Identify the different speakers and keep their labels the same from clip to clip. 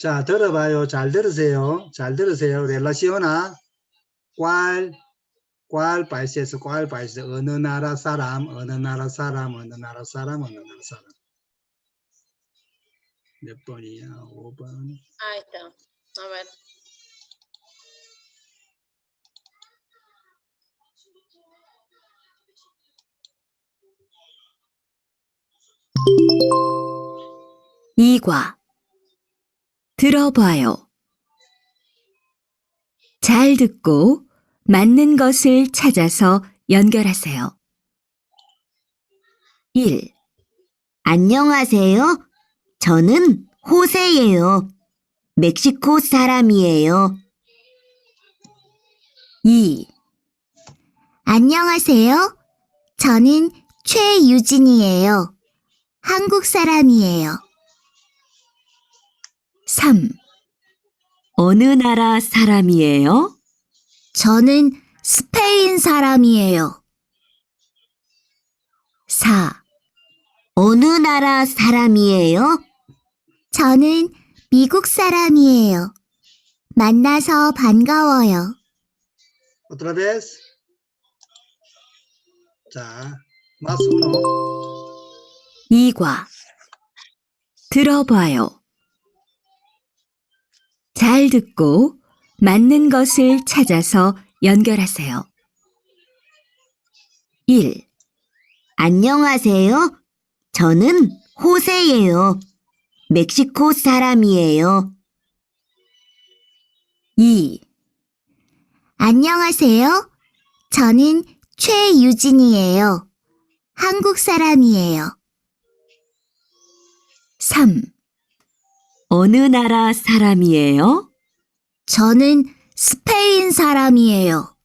Speaker 1: 자, 들어봐요. 잘 들으세요. 잘 들으세요. 렐라시오나, 꽐, 꽐 países, 꽐 países, 어느 나라 사람, 어느 나라 사람, 어느 나라 사람, 어느 나라 사람. 몇 번이야? 5번.
Speaker 2: Ahí está. A ver.
Speaker 3: 이과 들어봐요. 잘 듣고 맞는 것을 찾아서 연결하세요. 1.
Speaker 4: 안녕하세요. 저는 호세예요. 멕시코 사람이에요.
Speaker 3: 2.
Speaker 4: 안녕하세요. 저는 최유진이에요. 한국 사람이에요.
Speaker 3: 3. 어느 나라 사람이에요?
Speaker 4: 저는 스페인 사람이에요.
Speaker 3: 4.
Speaker 4: 어느 나라 사람이에요? 저는 미국 사람이에요. 만나서 반가워요.
Speaker 1: Otra vez. 자, más uno.
Speaker 3: 이과 들어봐요. 잘 듣고 맞는 것을 찾아서 연결하세요. 1.
Speaker 4: 안녕하세요. 저는 호세예요. 멕시코 사람이에요.
Speaker 3: 2.
Speaker 4: 안녕하세요. 저는 최유진이에요. 한국 사람이에요.
Speaker 3: 3. 어느 나라 사람이에요?
Speaker 4: 저는 스페인 사람이에요.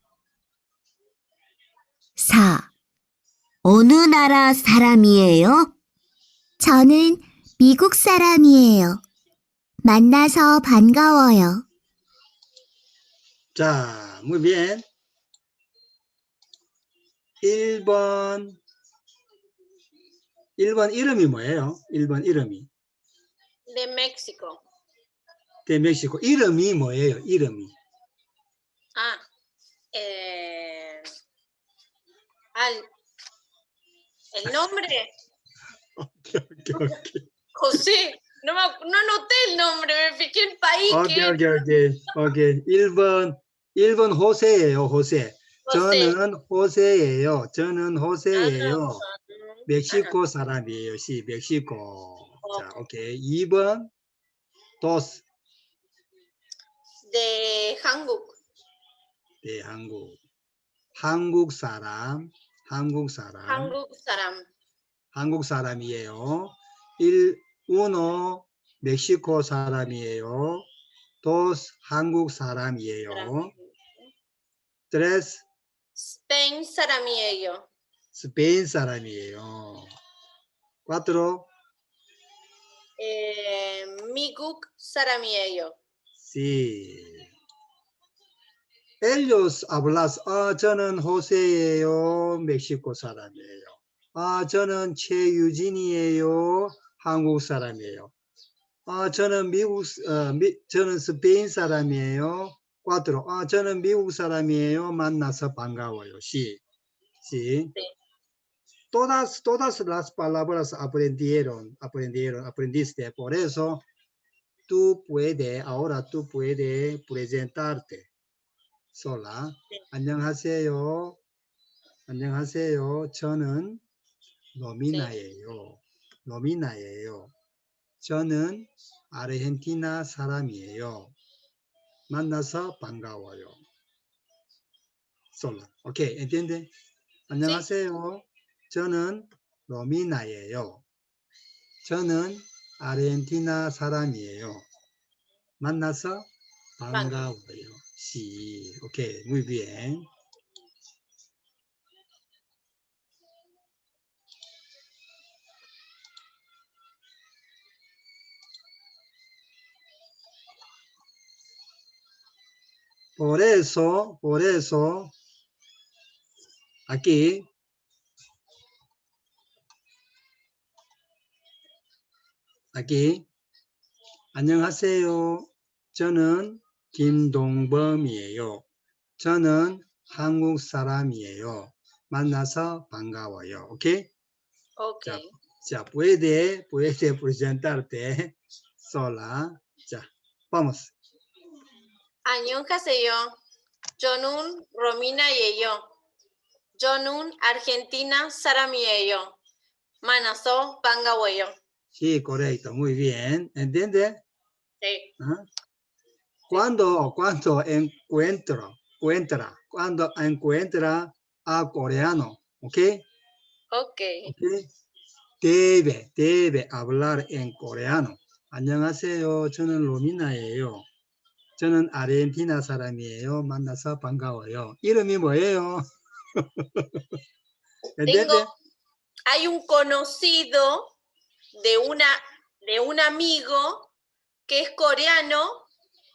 Speaker 3: 4.
Speaker 4: 어느 나라 사람이에요? 저는 미국 사람이에요. 만나서 반가워요.
Speaker 1: 자, muy bien. 1번. 1번 이름이 뭐예요? 1번 이름이.
Speaker 2: De México.
Speaker 1: 데 멕시코. 이름이 뭐예요? 이름이.
Speaker 2: Ah. Eh, al, el nombre.
Speaker 1: 오케이, 오케이, 오케이.
Speaker 2: José. No, no anoté el nombre, me fijé el país.
Speaker 1: 오케이,
Speaker 2: que
Speaker 1: 오케이, 오케이. 오케이. 1번. 1번 호세예요, 호세.
Speaker 2: José.
Speaker 1: 저는 호세예요. 저는
Speaker 2: Ah,
Speaker 1: 호세예요.
Speaker 2: mm,
Speaker 1: 멕시코 사람이에요. 시 멕시코. 자, 오케이. 2번. 도스.
Speaker 2: De Hanguk.
Speaker 1: 네, 한국. 한국 사람. 한국 사람.
Speaker 2: Hanguk Saram.
Speaker 1: 한국 사람이에요. 1, 우노 멕시코 사람이에요. 도스 한국 사람이에요. tres
Speaker 2: Spain Saramieyo.
Speaker 1: 스페인 사람이에요. cuatro
Speaker 2: Eh, Miguk Saramieyo.
Speaker 1: sí. ellos hablas 아 저는 호세예요. 멕시코 사람이에요. 아 저는 최유진이에요. 한국 사람이에요. 아 저는 미국 어, 미, 저는 스페인 사람이에요. cuatro 아 저는 미국 사람이에요. 만나서 반가워요. sí. sí.
Speaker 2: Sí.
Speaker 1: Todas, todas las palabras aprendieron, aprendieron, aprendiste. Por eso, tú puedes, ahora tú puedes presentarte sola.
Speaker 2: Sí.
Speaker 1: 안녕하세요. 안녕하세요. 저는 노미나예요. 노미나예요. 저는 아르헨티나 사람이에요. 만나서 반가워요. sola. 오케이, entiende? 안녕하세요. 저는 로미나예요. 저는 아르헨티나 사람이에요. 만나서 반가워요. 시. 오케이, eso, por eso, aquí aquí 안녕하세요. 저는 김동범이에요. 저는 한국 사람이에요. 만나서 반가워요. 오케이?
Speaker 2: Ok.
Speaker 1: 자, puede, puede presentarte sola. 자, vamos.
Speaker 2: 안녕하세요. 저는 로미나예요. 저는 아르헨티나 사람이에요. 만나서 반가워요.
Speaker 1: Sí, correcto, muy bien. ¿Entiende?
Speaker 2: Sí.
Speaker 1: Ajá. Cuando, cuando encuentro, encuentra, cuando encuentra a coreano, ¿ok?
Speaker 2: Ok.
Speaker 1: ¿ok? Debe, debe hablar en coreano. 안녕하세요. 저는 로미나예요. 저는 아르헨티나 사람이에요. 만나서 반가워요. 이름이 뭐예요? ¿Entiende?
Speaker 2: Tengo, hay un conocido de una de un amigo que es coreano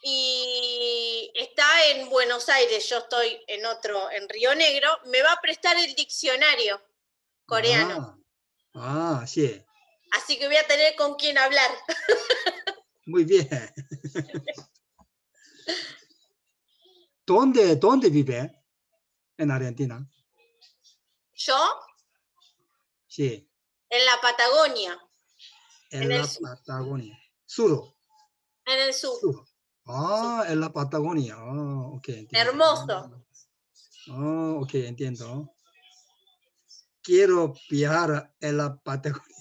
Speaker 2: y está en Buenos Aires. Yo estoy en otro, en Río Negro. Me va a prestar el diccionario coreano.
Speaker 1: Ah, ah, sí.
Speaker 2: Así que voy a tener con quién hablar.
Speaker 1: Muy bien. ¿Dónde, dónde vive? En Argentina.
Speaker 2: Yo
Speaker 1: Sí,
Speaker 2: en la Patagonia,
Speaker 1: en, la
Speaker 2: sur.
Speaker 1: Patagonia. Sur.
Speaker 2: en el sur.
Speaker 1: sur. Ah, en la Patagonia. Ah, ok. entiendo.
Speaker 2: Hermoso.
Speaker 1: Ah, ok, entiendo. Quiero viajar en la Patagonia.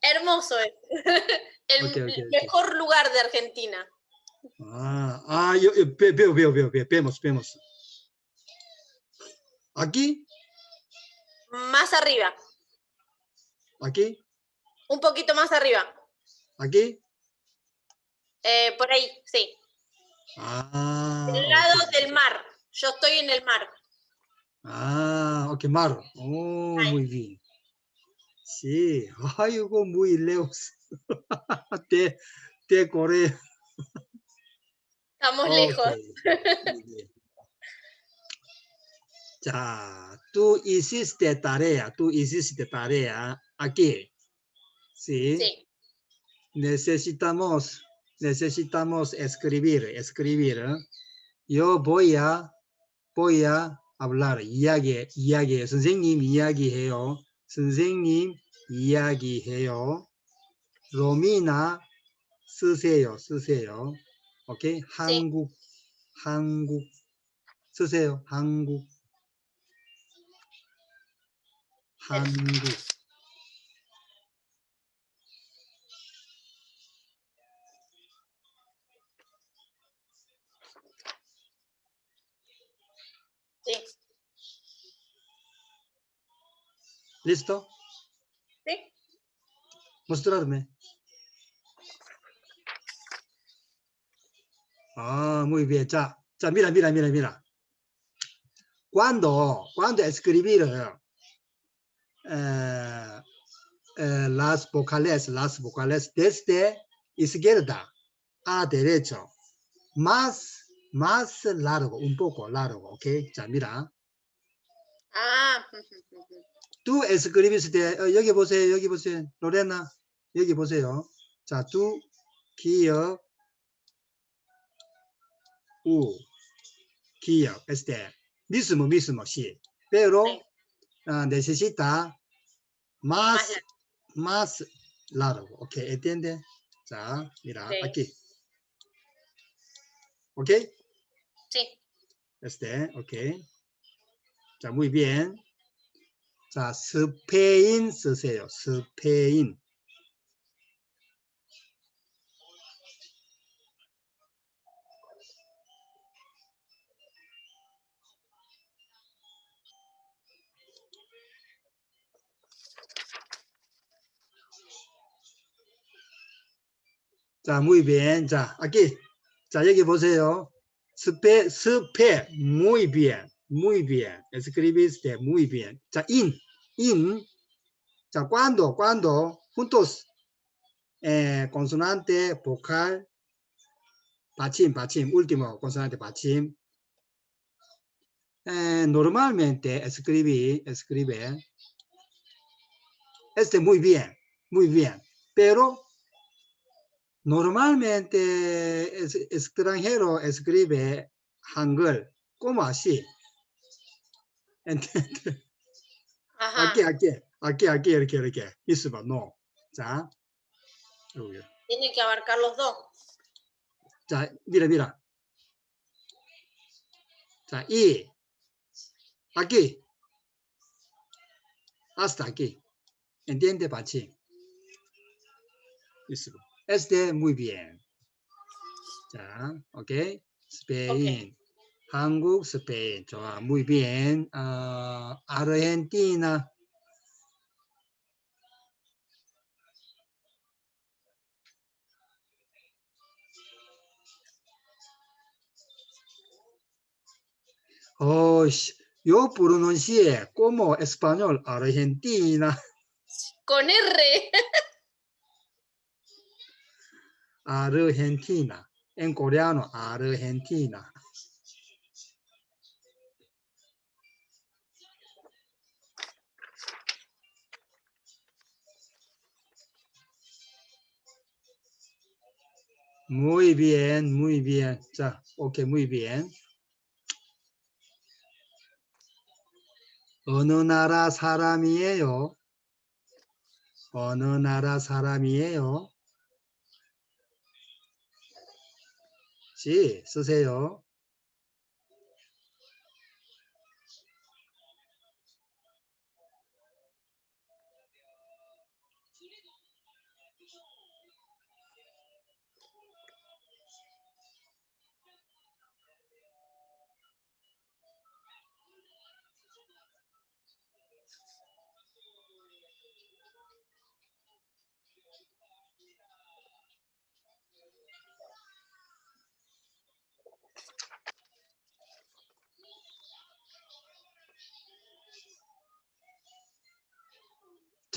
Speaker 2: Hermoso es. el mejor lugar de Argentina.
Speaker 1: Ah, ah, yo, yo ve- veo, veo, veo, veo, vemos, vemos. Aquí,
Speaker 2: Más arriba,
Speaker 1: Aquí.
Speaker 2: Un poquito más arriba.
Speaker 1: Aquí.
Speaker 2: Eh, por ahí, sí.
Speaker 1: Ah.
Speaker 2: Del lado del mar. Yo estoy en el mar.
Speaker 1: Ah, ok, mar. Oh, muy bien. Sí, Ay, llegó muy lejos. te, te corre.
Speaker 2: Estamos lejos.
Speaker 1: ya, tú hiciste tarea, tú hiciste tarea. Aquí. Sí.
Speaker 2: Sí.
Speaker 1: Necesitamos, necesitamos escribir, escribir. ¿eh? Yo voy a, voy a hablar, 이야기, 이야기. 선생님 이야기해요. 선생님 이야기해요. 로미나 쓰세요, 쓰세요. 오케이? 한국, 한국 쓰세요. 한국, 한국. ¿Listo?
Speaker 2: Sí.
Speaker 1: Mostrarme. Ah, muy bien. Ya, ya, mira, mira, mira, mira. Cuando, cuando escribir eh, eh, las vocales, las vocales desde izquierda a derecho, más, más largo, un poco largo, ¿ok? Ya, mira.
Speaker 2: Ah,
Speaker 1: tú escribiste, 어, 여기 보세요, 여기 보세요. 로레나, 여기 보세요. 자, tú, 기억, u, 기억, mismo, sí. Pero
Speaker 2: Sí.
Speaker 1: ah, necesita más,
Speaker 2: Más
Speaker 1: más largo, ¿ok? ¿Entiende? 자, mira,
Speaker 2: Sí.
Speaker 1: aquí. ¿Ok?
Speaker 2: sí.
Speaker 1: Este, ok. 자, muy bien. 자, 스페인 쓰세요. 스페인. 자, bien. 자, aquí. 자, 여기 보세요. 스페, 스페, bien, Muy bien, escribiste muy bien. O in, in. O cuando, cuando, juntos, eh, consonante, vocal, pachín, pachín, último, consonante, pachín. Eh, normalmente escribí, escribe, este muy bien, muy bien, pero normalmente es, extranjero escribe hangul, como así? ¿Entiende?
Speaker 2: Ajá.
Speaker 1: Aquí, aquí, aquí, aquí, 이렇게, 이렇게. 있어봐, no. 자, 여기.
Speaker 2: Tiene que abarcar los dos.
Speaker 1: 자, mira, mira. 자, y. Aquí. Hasta aquí. ¿Entiende, Pachi? 있어봐. Este, muy bien. 자, ok. 스페 인. 한국, 스페인. 좋아, muy bien. 아, 아르헨티나. 어이씨, yo pronuncié como español Argentina,
Speaker 2: Con R.
Speaker 1: Argentina, en coreano Argentina. Muy bien, muy bien. 자, 오케이, muy bien. 어느 나라 사람이에요? 어느 나라 사람이에요? 시 쓰세요.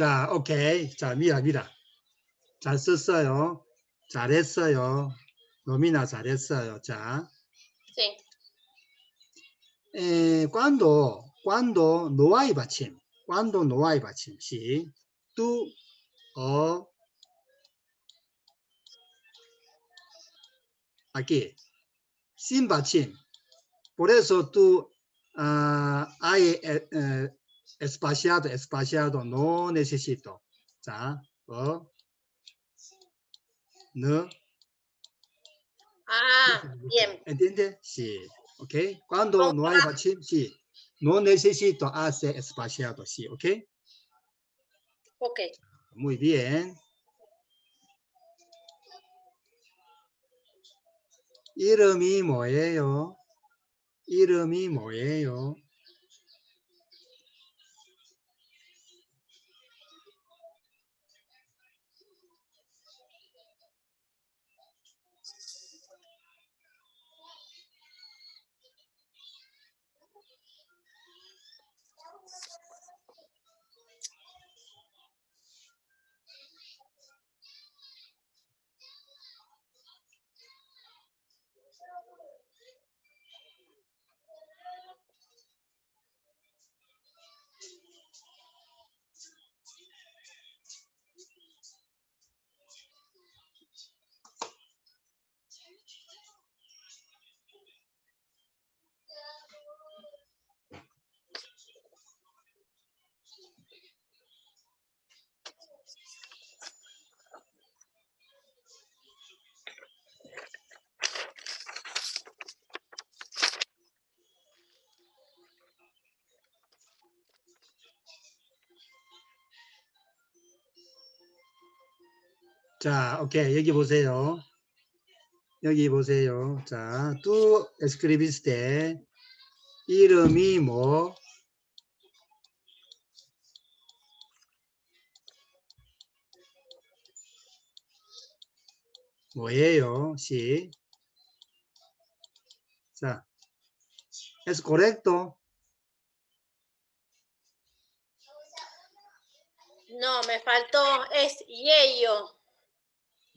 Speaker 1: 자, 오케이. 자, 미라, 미라. 잘 썼어요. 잘했어요. 노미나 잘했어요. 자,
Speaker 2: Sí.
Speaker 1: 에, cuando no hay 받침. no hay 받침. 시. tú, 어, aquí. sin 받침. Por eso tú, ah, hay eh, eh, espaciado, espaciado, no necesito. 자, 어, no,
Speaker 2: Ah, bien.
Speaker 1: ¿Entiende? Sí. ¿Ok? Cuando no hay 받침, sí. No necesito hacer espaciado, sí. ¿Ok?
Speaker 2: Ok.
Speaker 1: Muy bien. 이름이 뭐예요? 이름이 뭐예요? 자, 오케이. 여기 보세요. 여기 보세요. 자, tú escribiste 이름이 뭐? 뭐예요? 시. 자, es correcto.
Speaker 2: No, me faltó. Es Yeyo.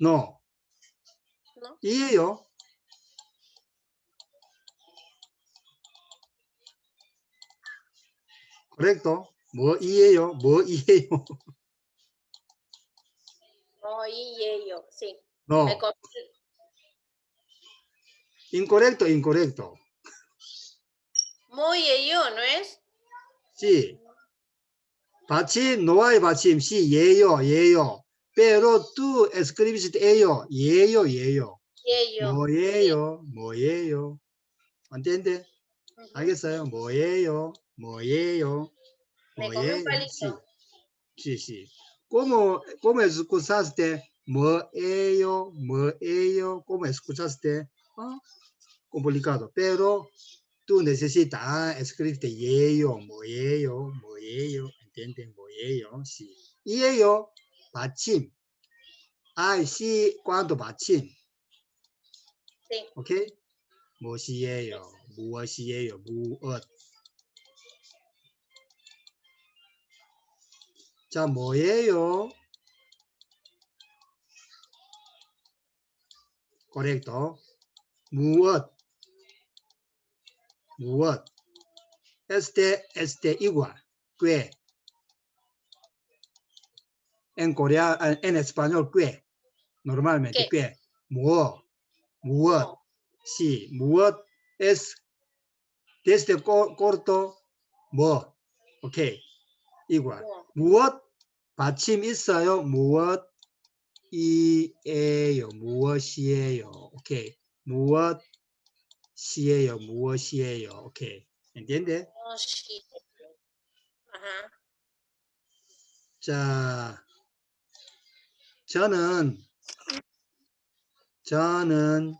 Speaker 1: No.
Speaker 2: ¿No?
Speaker 1: 이에요. correcto. 뭐 이에요? 뭐 이에요?
Speaker 2: No, y Yeyo. Sí.
Speaker 1: No.
Speaker 2: Me con-
Speaker 1: Incorrecto, incorrecto.
Speaker 2: Muy ello, ¿no es?
Speaker 1: Sí. 받침, 노아의 받침, sí, 예요, 예요. Pero tú escribes ello, 예요, 예요.
Speaker 2: Ello.
Speaker 1: 뭐예요, 뭐예요. ¿Entiende?
Speaker 2: Ujú.
Speaker 1: 알겠어요? 뭐예요, 뭐예요.
Speaker 2: Me comí un
Speaker 1: Sí,
Speaker 2: palito.
Speaker 1: sí, sí. ¿Cómo, cómo escuchaste? 뭐예요, 뭐예요. ¿Cómo escuchaste? ¿Ah? complicado, pero tú necesitas escribirte 예요, 뭐예요, 뭐예요. ¿Entiende? 뭐예요, sí. Y ello, 받침. I, sí, cuando 받침.
Speaker 2: Sí.
Speaker 1: ¿Ok? 무엇이에요? 무엇이에요? 무엇? 자, 뭐예요? correcto. 무엇? 무엇? Este, este igual. ¿Qué? En Corea, en español, ¿qué? Normalmente, ¿qué? 무엇? 무엇?
Speaker 2: No.
Speaker 1: Sí, 무엇 es desde co- corto 뭐. 오케이. igual. 무엇 받침 있어요. 무엇 이에요. 무엇이에요. 오케이. 무엇이에요. 무엇이에요. 오케이. ¿Entiende? 자, 저는 저는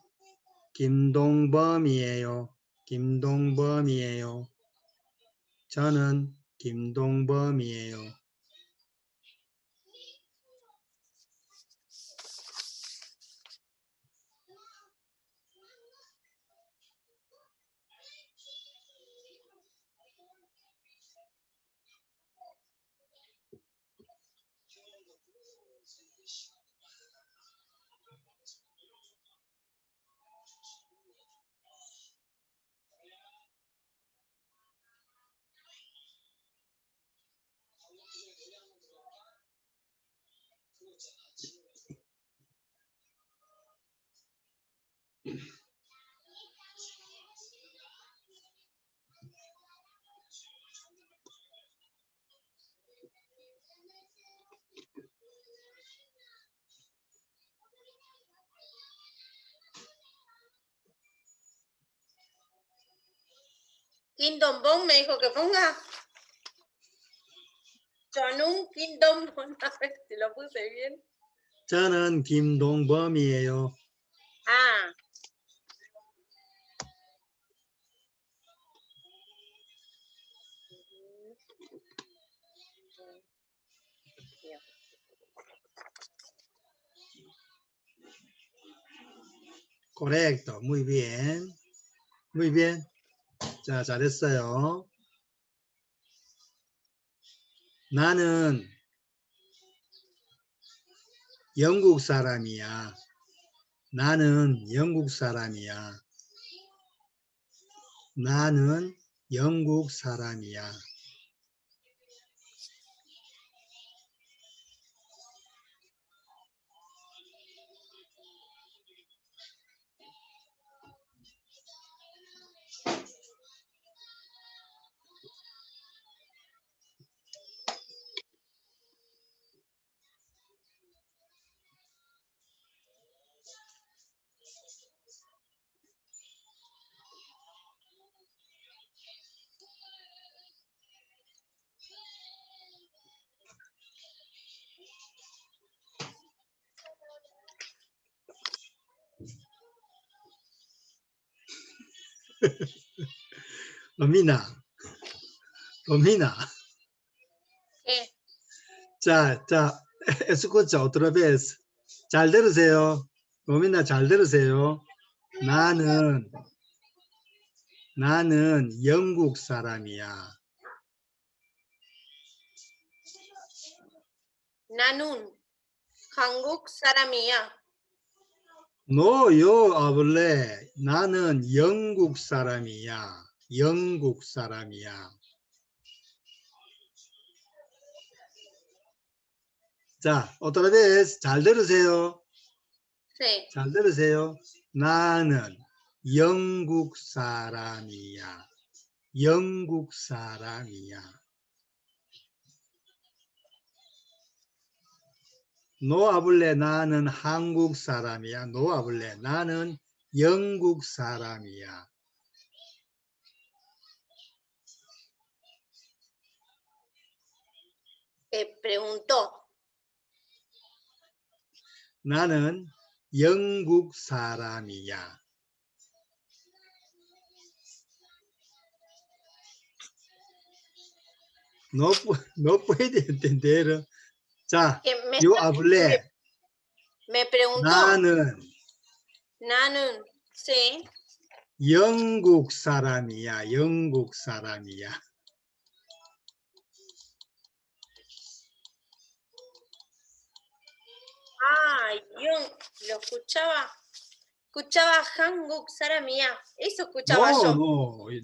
Speaker 1: 김동범이에요. 김동범이에요. 저는 김동범이에요.
Speaker 2: Kingdom Bong me dijo que ponga. Jonun Kingdom Bong. A ver si lo puse bien.
Speaker 1: 저는 김동범이에요.
Speaker 2: Ah,
Speaker 1: Correcto. Muy bien. Muy bien. 자, 잘했어요. 나는 영국 사람이야. 나는 영국 사람이야. 나는 영국 사람이야. 로미나, 로미나.
Speaker 2: ¿qué?
Speaker 1: 자, 자, escucha otra vez. 잘 들으세요. 로미나 잘 들으세요. 나는 나는 영국 사람이야.
Speaker 2: Nanun.
Speaker 1: Yo hablé. 나는 영국 사람이야. 영국 사람이야. 자, otra vez 잘 들으세요.
Speaker 2: Sí.
Speaker 1: 잘 들으세요. 나는 영국 사람이야. 영국 사람이야. 노아블레 나는 한국 사람이야. 노아블레 나는 영국 사람이야.
Speaker 2: Eh, preguntó.
Speaker 1: 나는 영국 사람이야. No, no puede entender. 자, yo hablé.
Speaker 2: me preguntó.
Speaker 1: 나는
Speaker 2: Nanun. Sí.
Speaker 1: 영국 사람이야. 영국 사람이야.
Speaker 2: Ah, yo lo escuchaba. Escuchaba Hanguk Saramía. Eso escuchaba
Speaker 1: No,
Speaker 2: yo.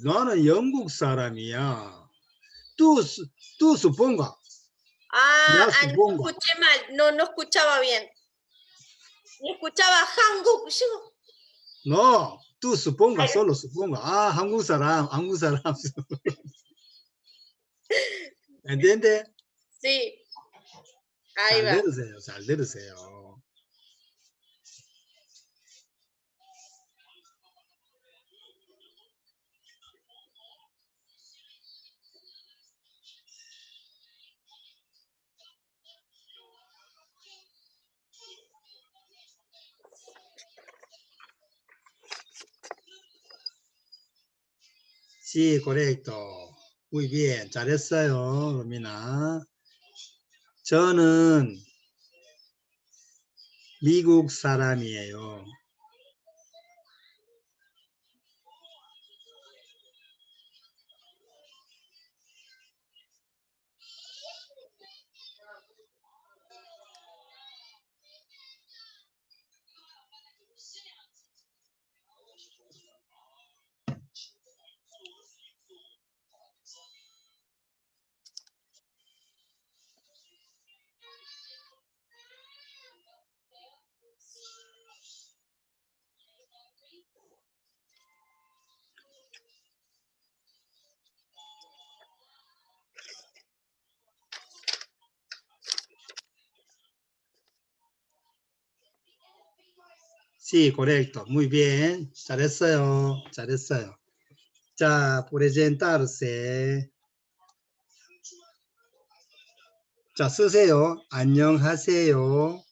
Speaker 1: no, 나는 영국 사람이야. Tú, tú suponga.
Speaker 2: Ah,
Speaker 1: Ya,
Speaker 2: ah, no
Speaker 1: supongo.
Speaker 2: escuché mal. No, no escuchaba bien. Y escuchaba Hanguk. Yo,
Speaker 1: No, tú suponga,
Speaker 2: Ay.
Speaker 1: solo suponga. 아, 한국 사람, 한국 사람. ¿Entiende?
Speaker 2: sí. Ahí
Speaker 1: 잘
Speaker 2: va.
Speaker 1: 들으 Sí, correcto. Muy bien. 잘했어요, 로미나. 저는 미국 사람이에요. Sí, correcto. Muy bien. 잘했어요. 잘했어요. 자, presentarse. 자, 쓰세요. 안녕하세요.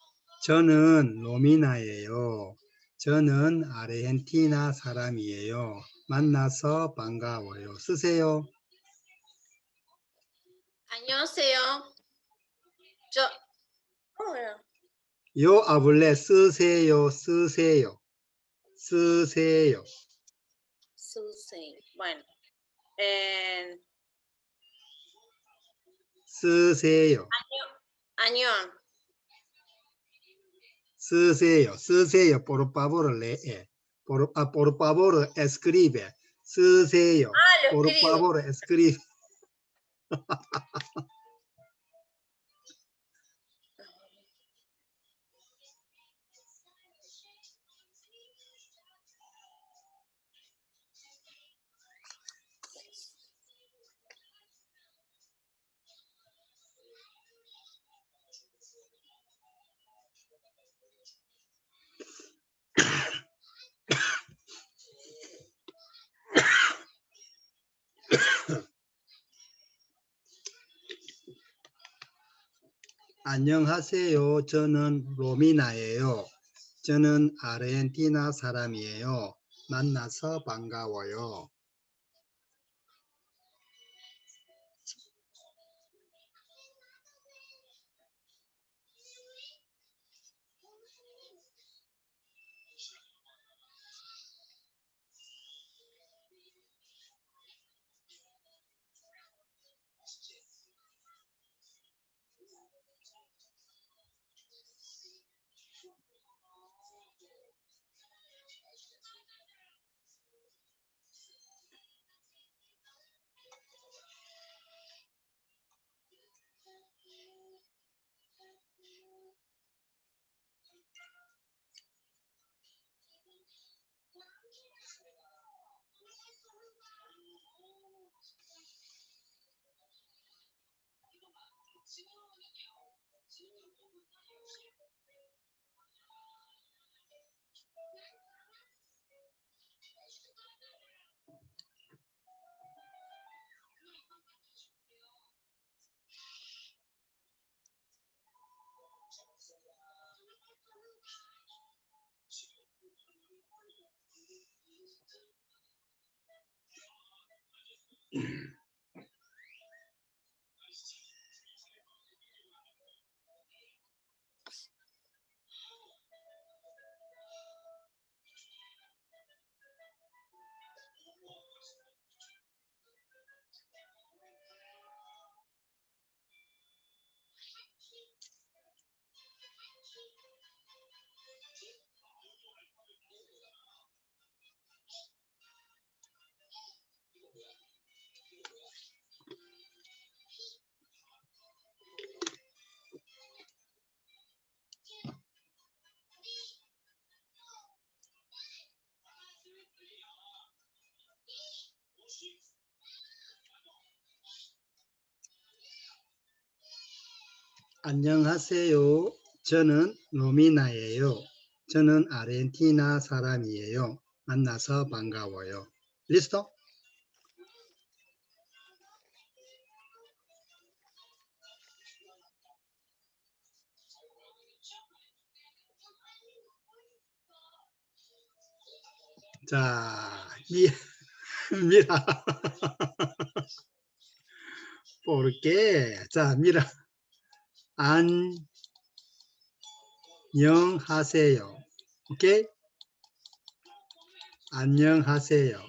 Speaker 1: 저는 로미나예요. 저는 아르헨티나 사람이에요. 만나서 반가워요. 쓰세요.
Speaker 2: 안녕하세요. Yo. ¿Cómo era?
Speaker 1: 요 아블레 쓰세요. 쓰세요. 쓰세요.
Speaker 2: Susi. Bueno. Eh,
Speaker 1: 쓰세요.
Speaker 2: Añón.
Speaker 1: 쓰세요. 쓰세요. por favor lee. por, ah, por favor escribe. 쓰세요.
Speaker 2: Ah, lo
Speaker 1: por
Speaker 2: escribo.
Speaker 1: favor escribe. 안녕하세요. 저는 로미나예요. 저는 아르헨티나 사람이에요. 만나서 반가워요. 七零后的你哦 안녕하세요. 저는 로미나예요. 저는 아르헨티나 사람이에요. 만나서 반가워요. 리스토? 자, 미, 미라. 볼게. 자, 미라. 안녕하세요. 오케이? 안녕하세요.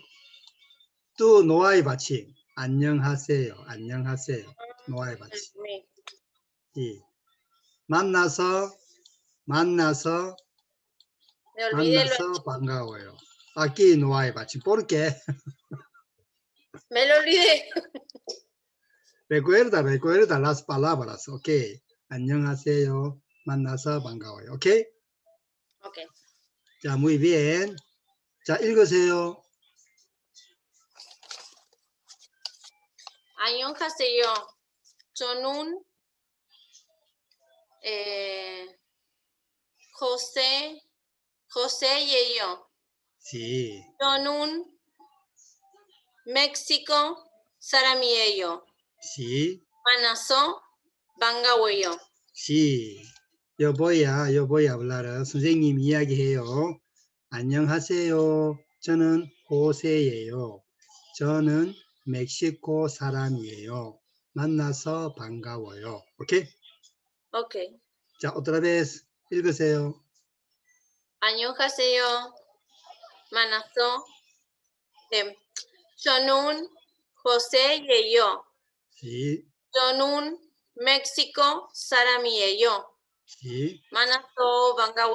Speaker 1: 또 노아의 받침. 안녕하세요. 안녕하세요. 노아의 받침. 이. 만나서 만나서 만나서 반가워요. aquí 노아의 받침. porque
Speaker 2: me lo olvidé.
Speaker 1: recuerda, recuerda las palabras. 오케이. 안녕하세요. 만나서 반가워요. 오케이?
Speaker 2: Ok.
Speaker 1: 자, muy bien. 자, 읽으세요.
Speaker 2: 안녕하세요. 저는 에, José José예요.
Speaker 1: Sí.
Speaker 2: 저는 멕시코 사람이에요.
Speaker 1: Sí.
Speaker 2: 만나서 반가워요.
Speaker 1: Sí. Yo voy a, yo voy a hablar. 선생님 이야기해요. 안녕하세요. 저는 호세예요. 저는 멕시코 사람이에요. 만나서 반가워요. 오케이?
Speaker 2: Ok.
Speaker 1: 자, otra vez 읽으세요.
Speaker 2: 안녕하세요. 만나서 네. 저는 호세예요.
Speaker 1: Sí.
Speaker 2: 저는 México, Sara Miello.
Speaker 1: Sí.
Speaker 2: Manasó, Banga